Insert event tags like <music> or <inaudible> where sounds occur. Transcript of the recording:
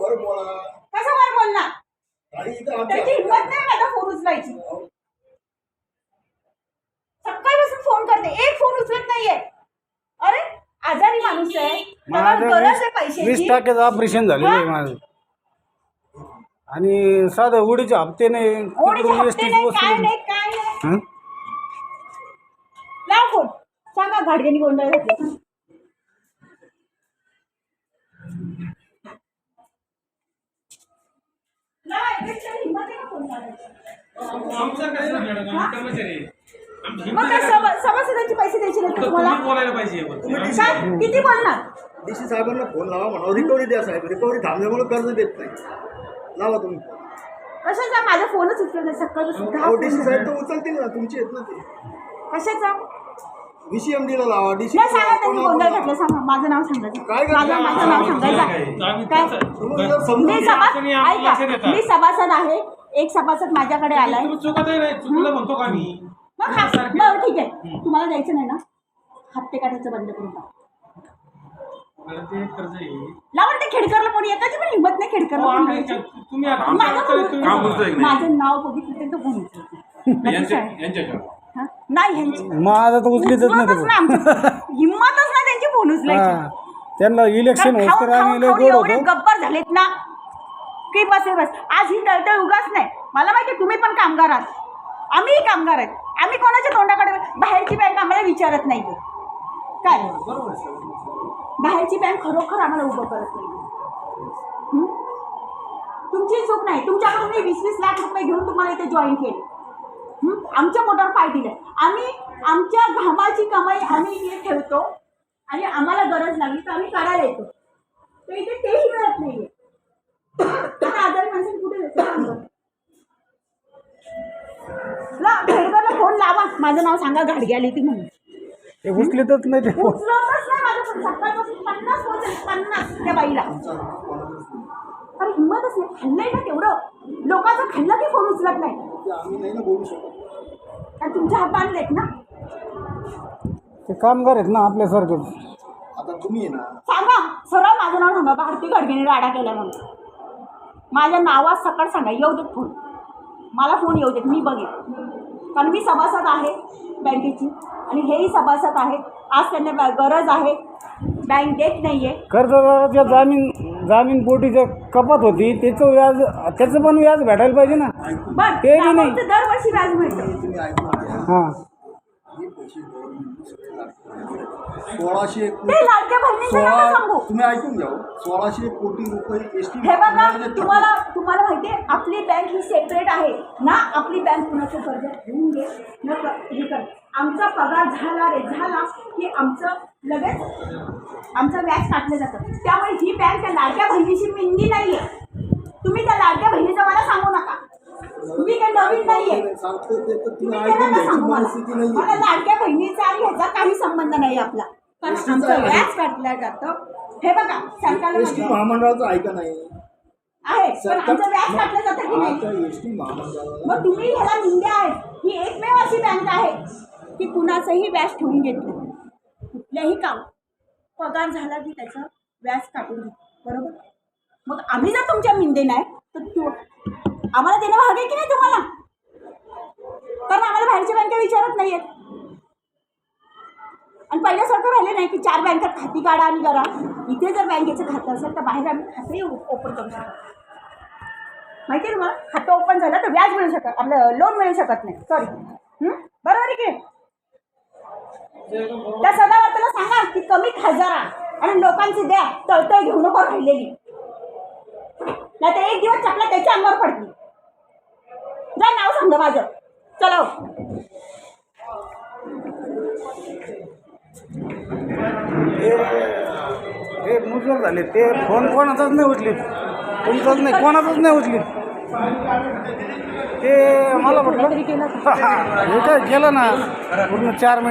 वर बोला. कसं वर बोलणार? त्याची हिंमत नाही माझा फोन उचलायची. सकाळपासून फोन करते. एक फोन उचलत नाहीये. अरे आजारी माणूस आहे. त्याला माझं गरज आहे वीस पैशाची ऑपरेशन झालेलं आहे माझं. आणि साधं उडीचे हप्ते नाही. ओढीचे तिकडून हप्ते ST ची नाही वस्तू काय नाही. नाही काय नाही. हं? लाव फोन. सांगा घाडगेनी गोंधळ घातले लावा, एकच तरी हिंमत आहे का फोन लावायची? आमचं कसं मॅडम आम्ही कर्मचारी आहे. आमची हिंमत मग काय सभा सभासदांची पैसे द्यायचे नाही का तुम्हाला? तुम्ही बोलायला पाहिजे काय? किती बोलणार? डीसी साहेबांना फोन लावा म्हणा रिकव्हरी द्या साहेब. रिकव्हरी थांबल्यामुळे कर्ज देत नाही. लावा तुम्ही. कशाचा? माझा फोनच उचलत नाही. सकाळपासून दहा डीसी साहेब. तर उचलतील ना. तुमची आहेत ना ते. कशाचा? व्हीसीएमडीला लावा नाही सांगा त्यांनी गोंधळ घातलं सांगा माझं नाव सांगायचं. काय घातलं? माझं माझं नाव सांगायचं. काय मी. सभा ऐका. मी सभासद आहे. एक सभासद माझ्याकडे आलाय. तुम्ही चुकत नाही चुकलं म्हणतो का मी? मग हा बरं ठीक आहे. तुम्हाला द्यायचं नाही ना? हप्ते काढायचं बंद करून टाक. ते कर्ज आहे. लावा ते खेडकरला कोणी येताची पण हिंमत नाही खेडकरला लावायची. तुम्ही आता माझं काम की नाव बघितलं तर तो. यांच्याकडे. हा? नाही ह्यांची. माझं तर उचलीतच नाही ते नाही आमची. <laughs> नाही त्यांची फोन उचलायची. हा. त्यांना इलेक्शन कारण होत खाऊन- तर आम्ही खाऊन- लय खाऊन गोड एवढे होतो गप्पर झालेत ना. की बस आहे बस. आज ही तळतळ उगाच नाही. मला माहिती तुम्ही पण कामगार आहात. आम्हीही कामगार आहेत. आम्ही कोणाच्या तोंडाकडे बाहेरची बँक आम्हाला विचारत नाही काय? बाहेरची बँक खरोखर आम्हाला उभं करत नाही हं? तुमची चूक नाही. तुमच्याकडून मी वीस वीस लाख रुपये घेऊन तुम्हाला इथे जॉईन केले. हं? आमच्या पोटावर पाय दिले आम्ही आमच्या घामाची कमाई आम्ही इथे ठेवतो आणि आम्हाला गरज लागली तर आम्ही करायला येतो. तर इथे तेही मिळत नाहीये. आजारी माणसाने कुठे जायचं? ला खेडकरला फोन लावा. माझं नाव सांगा घाडगे आली ती म्हणून. ते उचलीतच नाही ते उचलतच नाही माझं फोन सकाळपासून पन्नास फोन झाले, पन्नास त्या बाईला. अरे हिंमतच नाही. खाल्लंय ना तेवढं. लोकांचं खाल्लं की फोन उचलत नाही? ते आम्ही नाही ना बोलू शकत. आणि तुमच्या हात बांधलेत ना? ते कामगार आहेत ना आपल्यासारखेच आता तुम्ही आहे ना. सांगा सरळ माझं नाव सांगा. भारती घडगेने राडा केला म्हणून. माझ्या नावात सकाळ सांगा. येऊ देत फोन मला फोन येऊ देत. मी बघेन. कारण मी सभासद आहे बँकेची. आणि हेही सभासद आहेत. आज त्यांना बॅ- गरज आहे. बँक देत नाही आहे कर्जदाराच्या जामीन जामीन पोटीच्या कपात होती त्याचं व्याज त्याचं पण व्याज भेटायला पाहिजे ना. ते बी नाही. त्यामुळे दरवर्षी व्याज मिळतं. हां. सोळाशे ते लाडक्या बहिणीचं नका सोळा सांगू. तुम्ही ऐकून घ्या हो. सोळाशे कोटी रुपये एस टी हे बघा तुम्हाला तुम्हाला माहिती आहे आपली बँक ही सेपरेट आहे. ना आपली बँक कुणाचं कर्ज? घेऊन घे. न क- हे कर. आमचा पगार झाला रे झाला की आमचं लगेच आमचं व्याज काटलं जातं. त्यामुळे ही बँक त्या लाडक्या बहिणीची मिंदी नाही आहे तुम्ही त्या लाडक्या बहिणीचं मला सांगू नका. मी काही नवीन नाही आहे मला लाडक्या बहिणीचा आणि ह्याचा काही संबंध नाही आपला. कारण आमचं. व्याज काटलं जातं. हे बघा सरकारला आहे. महामंडळाचं ऐका नाही? आहे पण आमचं व्याज काटलं जातं की नाही? मग तुम्ही ह्याला निंद्या आहेत. ही एकमेव अशी बँक आहे. की कुणाचंही व्याज ठेवून घेत नाही. कुठल्याही काम पगार झाला की त्याचं व्याज काढून घेतो बरोबर? मग आम्ही जर तुमच्या मिंदे नाही तर तू आम्हाला देणं भाग आहे की नाही तुम्हाला? कारण आम्हाला बाहेरच्या बँका विचारत नाही आहेत आणि पहिल्यासारखं राहिले नाही की चार बँकात खाती काढा आणि करा. इथे जर बँकेचं खातं असेल तर बाहेर आम्ही खातंही ओपन करू शकतो. माहिती आहे तुम्हाला? खातं ओपन झालं तर व्याज मिळू शकत आपलं लोन मिळू शकत नाही. सॉरी बरोबर आहे की त्या सदावर्ताला सांगा की कमी खाजारा आणि लोकांची द्या तळतळ घेऊ नको राहिलेली. नाही तर एक दिवस चपला त्याच्या अंगावर पडतील. जा नाव सांगा माझं. चला हो. ते मुजोर झाले. ते फोन कोणाचाच नाही उचलीत. तुमचाच नाही कोणाचाच नाही उचलीत. ते मला म्हटलं <laughs> हे काय ना? पूर्ण चार मिनिट